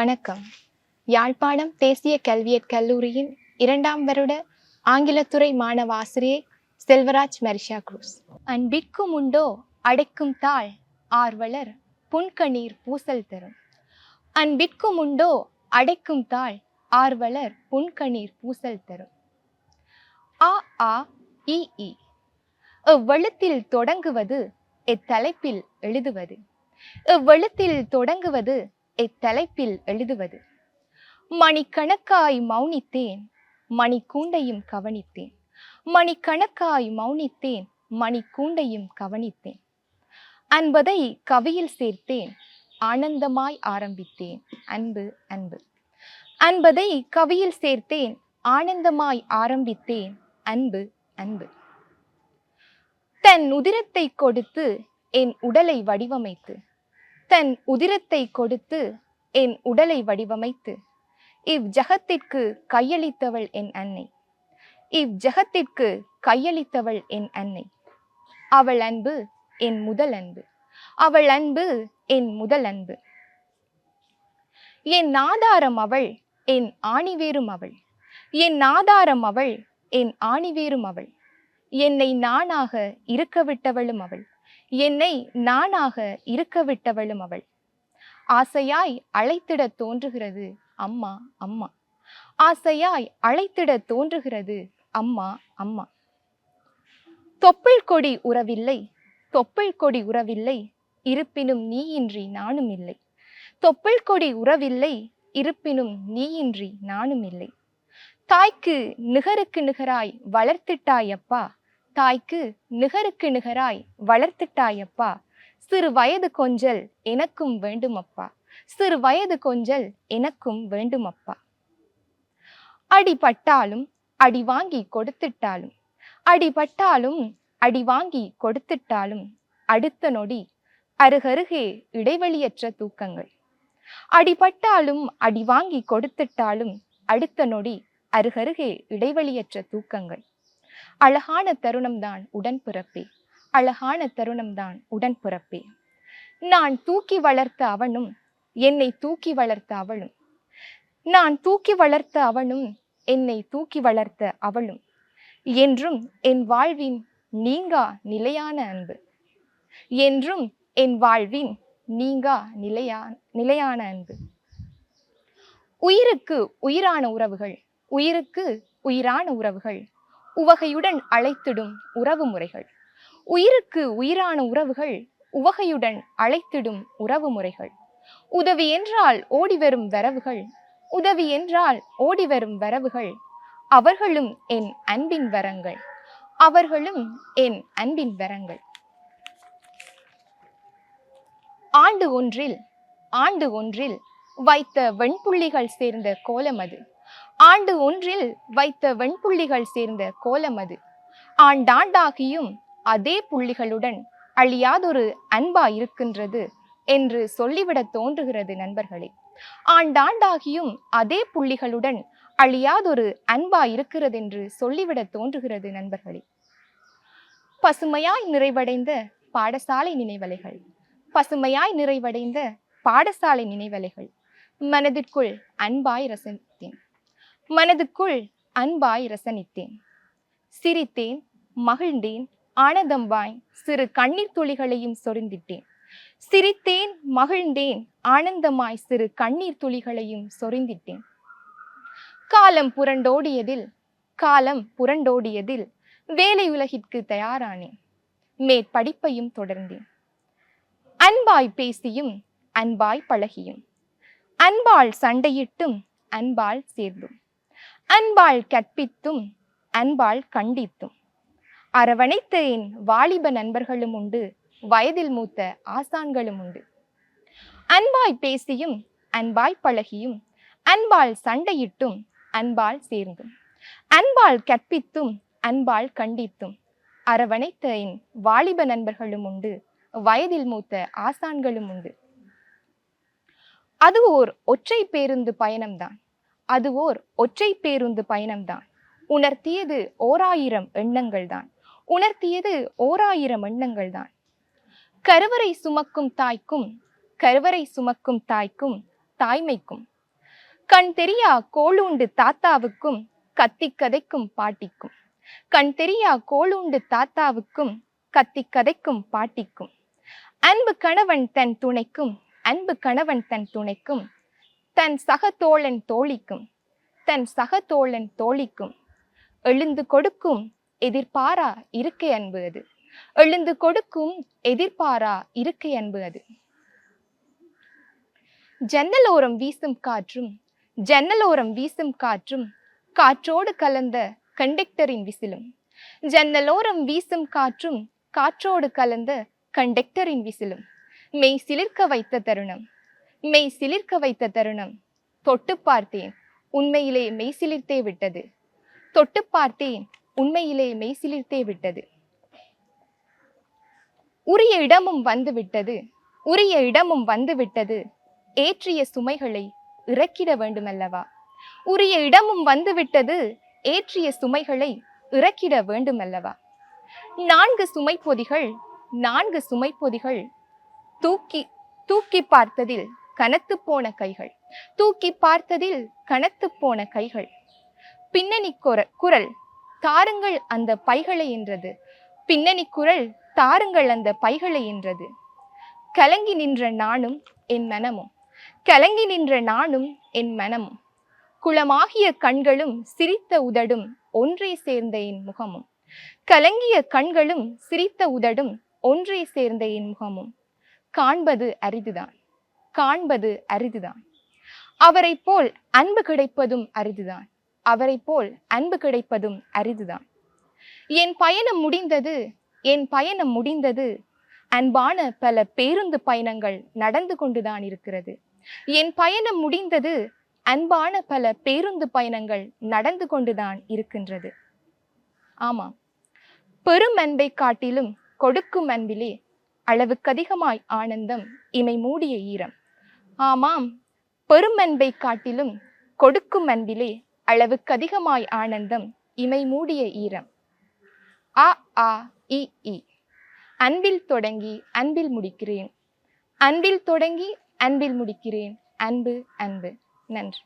வணக்கம். யாழ்ப்பாணம் தேசிய கல்வியற் கல்லூரியின் இரண்டாம் வருட ஆங்கிலத்துறை மாணவ ஆசிரியை செல்வராஜ் மெரிஷா குரூஸ். அன்பிற்கும் உண்டோ அடைக்கும் தாள் ஆர்வலர் புன்கணீர் பூசல் தரும். அன்பிற்கும் உண்டோ அடைக்கும் தாள் ஆர்வலர் புன்கணீர் பூசல் தரும். ஆ ஆ இ இ. இவ்வெழுத்தில் தொடங்குவது எத்தலைப்பில் எழுதுவது. இவ்வெழுத்தில் தொடங்குவது இத்தலைப்பில் எழுதுவது. மணிக்கணக்காய் மௌனித்தேன் மணிக்கூண்டையும் கவனித்தேன். மணிக்கணக்காய் மௌனித்தேன் மணிக்கூண்டையும் கவனித்தேன். அன்பதை கவியில் சேர்த்தேன் ஆனந்தமாய் ஆரம்பித்தேன். அன்பு அன்பு. அன்பதை கவியில் சேர்த்தேன் ஆனந்தமாய் ஆரம்பித்தேன். அன்பு அன்பு. தன் உதிரத்தை கொடுத்து என் உடலை வடிவமைத்து தன் உதிரத்தை கொடுத்து என் உடலை வடிவமைத்து. இவ் ஜகத்திற்கு கையளித்தவள் என் அன்னை. இவ் ஜகத்திற்கு கையளித்தவள் என் அன்னை. அவள் அன்பு என் முதல் அன்பு. அவள் அன்பு என் முதல் அன்பு. என் ஆதாரம் அவள் என் ஆணிவேரும் அவள். என் ஆதாரம் அவள் என் ஆணிவேரும் அவள். என்னை நானாக இருக்க விட்டவளும் அவள். என்னை நானாக இருக்க விட்டவளும் அவள். ஆசையாய் அழைத்திடத் தோன்றுகிறது அம்மா அம்மா. ஆசையாய் அழைத்திடத் தோன்றுகிறது அம்மா அம்மா. தொப்புள் கொடி உறவில்லை தொப்புள் கொடி உறவில்லை இருப்பினும் நீயின்றி நானும் இல்லை. தொப்புள் கொடி உறவில்லை இருப்பினும் நீயின்றி நானும் இல்லை. தாய்க்கு நிகருக்கு நிகராய் வளர்த்திட்டாயப்பா தாய்க்கு நிகருக்கு நிகராய் வளர்த்துட்டாயப்பா. சிறு வயது கொஞ்சல் எனக்கும் வேண்டுமப்பா. சிறு வயது கொஞ்சல் எனக்கும் வேண்டுமப்பா. அடிபட்டாலும் அடி வாங்கி கொடுத்துட்டாலும். அடிபட்டாலும் அடி வாங்கி கொடுத்துட்டாலும் அடுத்த நொடி அருகருகே இடைவெளியற்ற தூக்கங்கள். அடிபட்டாலும் அடி வாங்கி கொடுத்துட்டாலும் அடுத்த நொடி அருகருகே இடைவெளியற்ற தூக்கங்கள். அழகான தருணம்தான் உடன்பிறப்பே அழகான தருணம்தான் உடன்பிறப்பே நான் தூக்கி வளர்த்த அவனும் என்னை தூக்கி வளர்த்த அவளும். நான் தூக்கி வளர்த்த அவனும் என்னை தூக்கி வளர்த்த அவளும். என்றும் என் வாழ்வின் நீங்கா நிலையான அன்பு. என்றும் என் வாழ்வின் நீங்கா நிலையா நிலையான அன்பு. உயிருக்கு உயிரான உறவுகள் உயிருக்கு உயிரான உறவுகள் உவகையுடன் அழைத்திடும் உறவு முறைகள் உயிருக்கு உயிரான உறவுகள் உவகையுடன் அழைத்திடும் உறவு முறைகள் உதவி என்றால் ஓடிவரும் வரவுகள். உதவி என்றால் ஓடிவரும் வரவுகள். அவர்களும் என் அன்பின் வரங்கள். அவர்களும் என் அன்பின் வரங்கள். ஆண்டு ஒன்றில் ஆண்டு ஒன்றில் வைத்த வெண்புள்ளிகள் சேர்ந்த கோலம் அது. ஆண்டு ஒன்றில் வைத்த வெண்புள்ளிகள் சேர்ந்த கோலம் அது. ஆண்டாண்டாகியும் அதே புள்ளிகளுடன் அழியாதொரு அன்பா இருக்கின்றது என்று சொல்லிவிடத் தோன்றுகிறது நண்பர்களே. ஆண்டாண்டாகியும் அதே புள்ளிகளுடன் அழியாதொரு அன்பா இருக்கிறது என்று சொல்லிவிடத் தோன்றுகிறது நண்பர்களே. பசுமையாய் நிறைவடைந்த பாடசாலை நினைவலைகள். பசுமையாய் நிறைவடைந்த பாடசாலை நினைவலைகள். மனதிற்குள் அன்பாய் ரசித்தேன். மனதுக்குள் அன்பாய் ரசனித்தேன். சிரித்தேன் மகிழ்ந்தேன் ஆனந்தம்பாய் சிறு கண்ணீர் துளிகளையும் சொரிந்திட்டேன். சிரித்தேன் மகிழ்ந்தேன் ஆனந்தமாய் சிறு கண்ணீர் துளிகளையும் சொரிந்திட்டேன். காலம் புரண்டோடியதில் காலம் புரண்டோடியதில் வேலை உலகிற்கு தயாரானேன். மேற்படிப்பையும் தொடர்ந்தேன். அன்பாய் பேசியும் அன்பாய் பழகியும். அன்பால் சண்டையிட்டும் அன்பால் சேர்ந்தும். அன்பால் கற்பித்தும் அன்பால் கண்டித்தும். அரவணைத்த என் வாலிப நண்பர்களும் உண்டு வயதில் மூத்த ஆசான்களும் உண்டு. அன்பாய் பேசியும் அன்பாய் பழகியும் அன்பால் சண்டையிட்டும் அன்பால் சேர்ந்தும். அன்பால் கற்பித்தும் அன்பால் கண்டித்தும். அரவணைத்த என் வாலிப நண்பர்களும் உண்டு வயதில் மூத்த ஆசான்களும் உண்டு. அது ஓர் ஒற்றை பேருந்து பயணம்தான். அது ஓர் ஒற்றை பேருந்து பயணம்தான். உணர்த்தியது ஓராயிரம் எண்ணங்கள் தான் உணர்த்தியது ஓராயிரம் எண்ணங்கள் தான் கருவறை சுமக்கும் தாய்க்கும் கருவறை சுமக்கும் தாய்க்கும் தாய்மைக்கும் கண் தெரியா கோளுண்டு தாத்தாவுக்கும் கத்தி கதைக்கும் பாட்டிக்கும். கண் தெரியா கோளுண்டு தாத்தாவுக்கும் கத்தி கதைக்கும் பாட்டிக்கும். அன்பு கணவன் தன் துணைக்கும் அன்பு கணவன் தன் துணைக்கும் தன் சக தோழிக்கும் தன் சக தோழன் தோழிக்கும். எழுந்து கொடுக்கும் எதிர்பாரா இருக்கை அன்பு அது. எழுந்து கொடுக்கும் எதிர்பாரா இருக்கை அன்பு அது. ஜன்னலோரம் வீசும் காற்றும் ஜன்னலோரம் வீசும் காற்றும் காற்றோடு கலந்த கண்டக்டரின் விசிலும். ஜன்னலோரம் வீசும் காற்றும் காற்றோடு கலந்த கண்டக்டரின் விசிலும். மெய் சிலிர்க்க வைத்த தருணம். மெய் சிலிர்க்க வைத்த தருணம். தொட்டு பார்த்தேன் உண்மையிலே மெய் சிலிர்த்தே விட்டது. தொட்டு பார்த்தேன் உண்மையிலே மெய் சிலிர்த்தே விட்டது. உரிய இடமும் வந்து விட்டது. உரிய இடமும் வந்து விட்டது. ஏற்றிய சுமைகளை இறக்கிட வேண்டுமல்லவா? உரிய இடமும் வந்துவிட்டது ஏற்றிய சுமைகளை இறக்கிட வேண்டுமல்லவா? நான்கு சுமை பொதிகள் நான்கு சுமை பொதிகள் தூக்கி தூக்கி பார்த்ததில் கனத்து போன கைகள். தூக்கி பார்த்ததில் கனத்து போன கைகள். பின்னணி குர குரல் தாருங்கள் அந்த பைகளை என்றது. பின்னணி குரல் தாருங்கள் அந்த பைகளை என்றது. கலங்கி நின்ற நானும் என் மனமும். கலங்கி நின்ற நானும் என் மனமும். குளமாகிய கண்களும் சிரித்த உதடும் ஒன்றே சேர்ந்த என் முகமும். கலங்கிய கண்களும் சிரித்த உதடும் ஒன்றே சேர்ந்த என் முகமும். காண்பது அரிதுதான். காண்பது அரிதுதான். அவரை போல் அன்பு கிடைப்பதும் அரிதுதான். அவரை போல் அன்பு கிடைப்பதும் அரிதுதான். என் பயணம் முடிந்தது என் பயணம் முடிந்தது. அன்பான பல பேருந்து பயணங்கள் நடந்து கொண்டுதான் இருக்கிறது. என் பயணம் முடிந்தது அன்பான பல பேருந்து பயணங்கள் நடந்து கொண்டுதான் இருக்கின்றது. ஆமாம். பெரும் அன்பை காட்டிலும் கொடுக்கும் அன்பிலே அளவுக்கதிகமாய் ஆனந்தம் இமை மூடிய ஈரம். ஆமாம் பெருமன்பை காட்டிலும் கொடுக்கும் அன்பிலே அளவுக்கதிகமாய் ஆனந்தம் இமை மூடிய ஈரம். அ ஆ இ இ. அன்பில் தொடங்கி அன்பில் முடிக்கிறேன். அன்பில் தொடங்கி அன்பில் முடிக்கிறேன். அன்பு அன்பு. நன்றி.